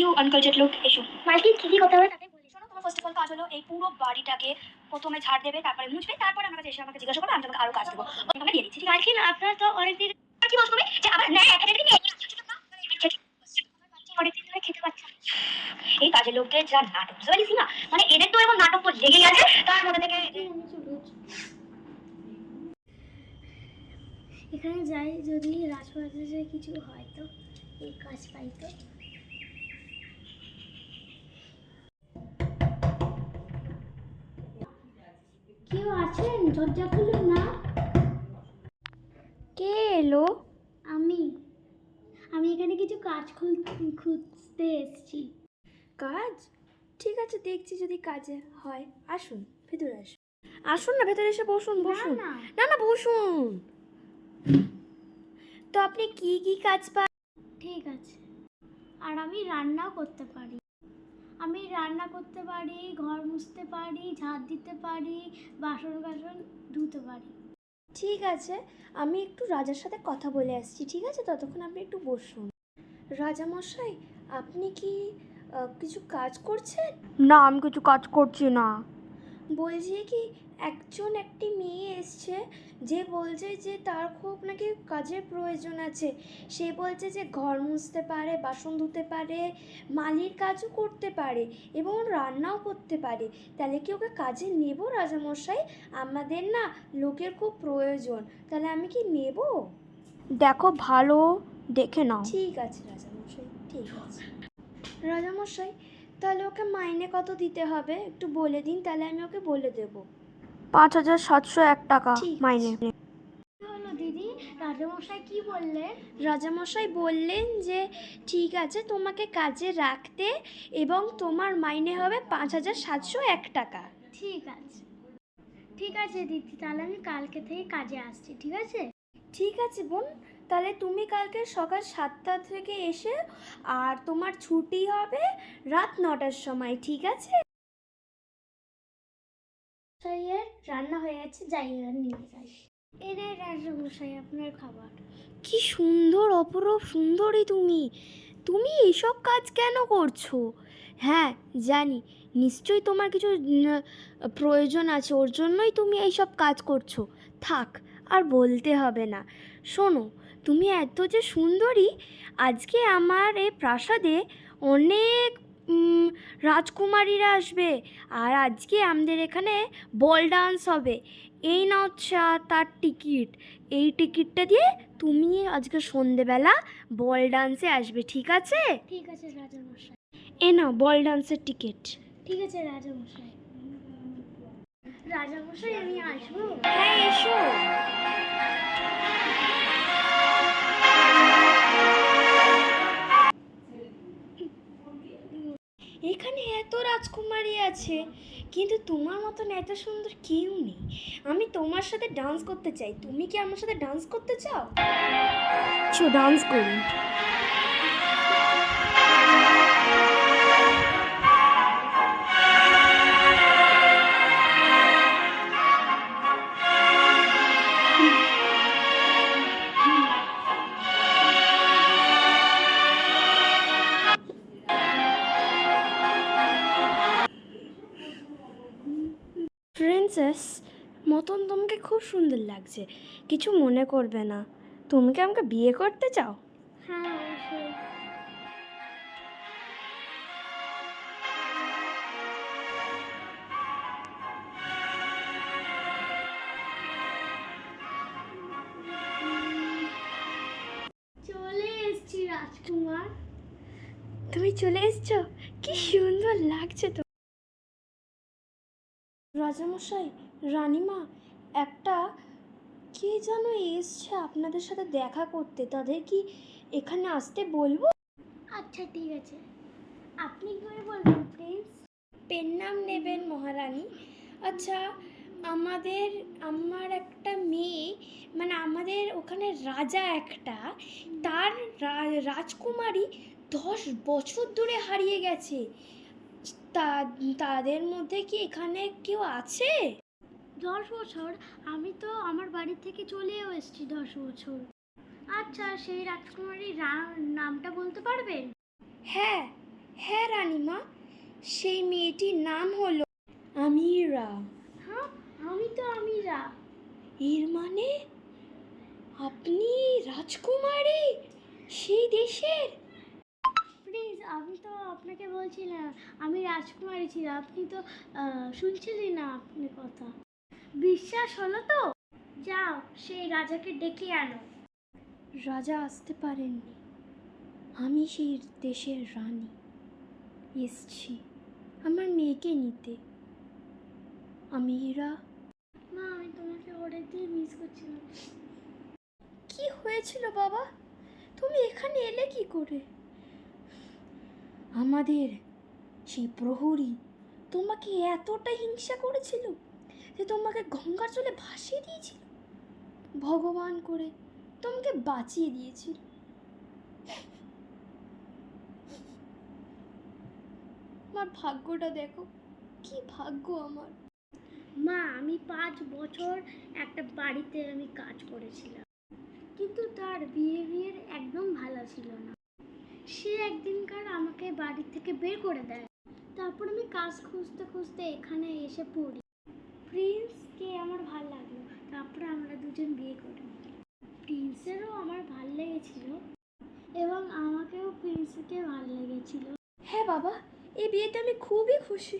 You আনকালচার লোক এসো মালকিন কি কি করতে হবে তাতে বলে। শোনো তোমার ফার্স্ট অফ অল কাজ হলো এই পুরো বাড়িটাকে প্রথমে ঝাড় দেবে তারপরে মুছবে তারপরে আমার কাছে এসে আমাকে জিজ্ঞাসা করবে আমি তোমাকে আরও কাজ দেবো। তোমাকে দিয়ে দিচ্ছি মালকিন আপনার তো অনেকদিন আর কি বস করবে যে আবার না একাডেমি নিয়ে অনেকদিন খেতে পাচ্ছি এই কাজের লোকদের যা নাটক বুঝতে পারিস না মানে এদের তো এরকম নাটক তো লেগেই আছে তার মধ্যে থেকে এখানে যাই যদি রাজপ্রাসাদে কিছু হয় তো এই কাজ পাই তো। কেউ আছেন? দরজা খুলুন না। কে এলো? আমি। আমি এখানে কিছু কাজ খুঁজতে এসেছি। কাজ? ঠিক আছে দেখছি যদি কাজে হয়। আসুন ভেতরে আসুন। আসুন না ভেতরে এসে বসুন বসুন। না। না না বসুন। তো আপনি কি কি কাজ পান ঠিক আছে। আর আমি রান্নাও করতে পারি। আমি রান্না করতে পারি ঘর মুছতে পারি ঝাঁট দিতে পারি বাসন বাসন ধুতে পারি। ঠিক আছে আমি একটু রাজার সাথে কথা বলে আসছি ঠিক আছে? ততক্ষণ আপনি একটু বসুন। রাজা মশাই আপনি কি কিছু কাজ করছেন? না আমি কিছু কাজ করছি না। বলছি কি একজন একটি মেয়ে এসছে যে বলছে যে তার খুব নাকি কাজের প্রয়োজন আছে। সে বলছে যে ঘর মুছতে পারে বাসন ধুতে পারে মালির কাজও করতে পারে এবং রান্নাও করতে পারে। তাহলে কি ওকে কাজে নেব রাজামশাই? আমাদের না লোকের খুব প্রয়োজন। তাহলে আমি কি নেব? দেখো ভালো দেখে নাও। ঠিক আছে রাজামশাই ঠিক আছে। রাজামশাই তাহলে ওকে মাইনে কত দিতে হবে? একটু বলে দিন তাহলে আমি ওকে বলে দেব। পাঁচ হাজার সাতশো এক টাকা মাইনে। দিদি? রাজামশাই কি বললেন? রাজামশাই বললেন যে ঠিক আছে তোমাকে কাজে রাখতে এবং তোমার মাইনে হবে পাঁচ হাজার সাতশো এক টাকা। ঠিক আছে। ঠিক আছে দিদি তাহলে আমি কালকে থেকে কাজে আসছি ঠিক আছে? ঠিক আছে বোন তাহলে তুমি কালকে সকাল সাতটা থেকে এসে আর তোমার ছুটি হবে রাত নটার সময় ঠিক আছে? মশাইয়ের রান্না হয়ে গেছে, যাই নিয়ে যাই। এনে রাজামশাই আপনার খাবার। কি সুন্দর অপরূপ, সুন্দরী তুমি। তুমি এইসব কাজ কেন করছ? হ্যাঁ জানি। নিশ্চয়ই তোমার কিছু প্রয়োজন আছে, ওর জন্যই তুমি এইসব কাজ করছ। থাক, আর বলতে হবে না। শোনো, তুমি এত যে সুন্দরী, আজকে আমার এই প্রাসাদে অনেক রাজকুমারীরা আসবে। আর আজকে আমাদের এখানে বল ডান্স হবে। এই চা তার টিকিট এই টিকিটটা দিয়ে তুমি আজকে সন্ধেবেলা বল ডান্সে আসবে ঠিক আছে? ঠিক আছে রাজামশাই। এ নাও বল ডান্সের টিকিট ঠিক আছে রাজামশাই। রাজামশাই আমি আসব? হ্যাঁ এসো। এখানে এত রাজকুমারী আছে, কিন্তু তোমার মতন এত সুন্দর কেউ নেই। আমি তোমার সাথে ডান্স করতে চাই, তুমি কি আমার সাথে ডান্স করতে চাও? চো ডান্স করি। প্রিন্সেস মতন তোমাকে খুব সুন্দর লাগছে। কিছু মনে করবে না। তুমি কি আমাকে বিয়ে করতে চাও? হ্যাঁ অবশ্যই। চলে এসছি তুমি চলে এসছো? কি সুন্দর লাগছে তো। রাজামশাই রানীমা একটা কে যেন এসছে আপনাদের সাথে দেখা করতে? তাদের কি এখানে আসতে বলব? আচ্ছা ঠিক আছে। আপনি করে বলবেন প্লিজ পেন নাম নেবেন মহারানী। আচ্ছা আমাদের আমার একটা মেয়ে মানে আমাদের ওখানে রাজা একটা তার রাজকুমারী দশ বছর ধরে হারিয়ে গেছে। তা তাদের মধ্যে কি এখানে কেউ আছে? দশ বছর। আমি তো আমার বাড়ি থেকে চলেও এসেছি দশ বছর। আচ্ছা সেই রাজকুমারীর নামটা বলতে পারবেন? হ্যাঁ হ্যাঁ রানীমা সেই মেয়েটির নাম হলো আমিরা। হ্যাঁ আমি তো আমিরা। এর মানে আপনি রাজকুমারী? সেই দেশের? আমি তো আপনাকে বলছিলাম আমি রাজকুমারী ছিলাম। আপনি তো শুনছিলেন না আপনি কথা। বিশ্বাস হলো তো? যাও সেই রাজাকে ডেকে আনো। রাজা আসতে পারেননি। আমি সেই দেশের রানী। এসছি আমার মেয়েকে নিতে। আমিরা মা আমি তোমাকে অনেক দিয়ে মিস করছিলাম। কি হয়েছিল বাবা? তুমি এখানে এলে কি করে? আমাদের সেই প্রহরী তোমাকে এতটা হিংসা করেছিল যে তোমাকে গঙ্গার জলে ভাসিয়ে দিয়েছিল। ভগবান করে তোমাকে বাঁচিয়ে দিয়েছিল। আমার ভাগ্যটা দেখো, কি ভাগ্য আমার। মা, আমি পাঁচ বছর একটা বাড়িতে আমি কাজ করেছিলাম। কিন্তু তার বিহেভিয়ার একদম ভালো ছিল না। সে একদিনকার আমাকে বাড়ি থেকে বের করে দেয়। তারপর আমি কাজ খুঁজতে খুঁজতে এখানে এসে পড়ি। প্রিন্সকে আমার ভালো লাগল। তারপরে আমরা দুজন বিয়ে করি। প্রিন্সেরও আমার ভালো লেগেছিল এবং আমাকেও প্রিন্সকে ভালো লেগেছিল। হ্যাঁ বাবা এই বিয়েতে আমি খুবই খুশি।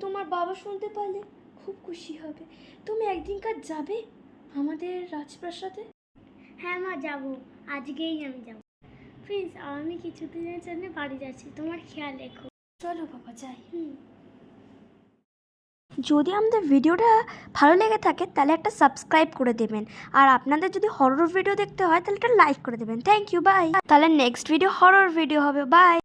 তোমার বাবা শুনতে পারলে খুব খুশি হবে। তুমি একদিনকার যাবে আমাদের রাজপ্রাসাদে? হ্যাঁ মা যাব। আজকেই আমি যাব। প্লিজ আমি কিছুদিনের জন্য বাড়ি যাচ্ছি। তোমার খেয়াল রেখো। চলো বাবা যাই। হুম। যদি আমাদের ভিডিওটা ভালো লেগে থাকে তাহলে একটা সাবস্ক্রাইব করে দেবেন। আর আপনাদের যদি হরর ভিডিও দেখতে হয় তাহলে একটা লাইক করে দেবেন। থ্যাংক ইউ বাই তাহলে নেক্সট ভিডিও হরর ভিডিও হবে। বাই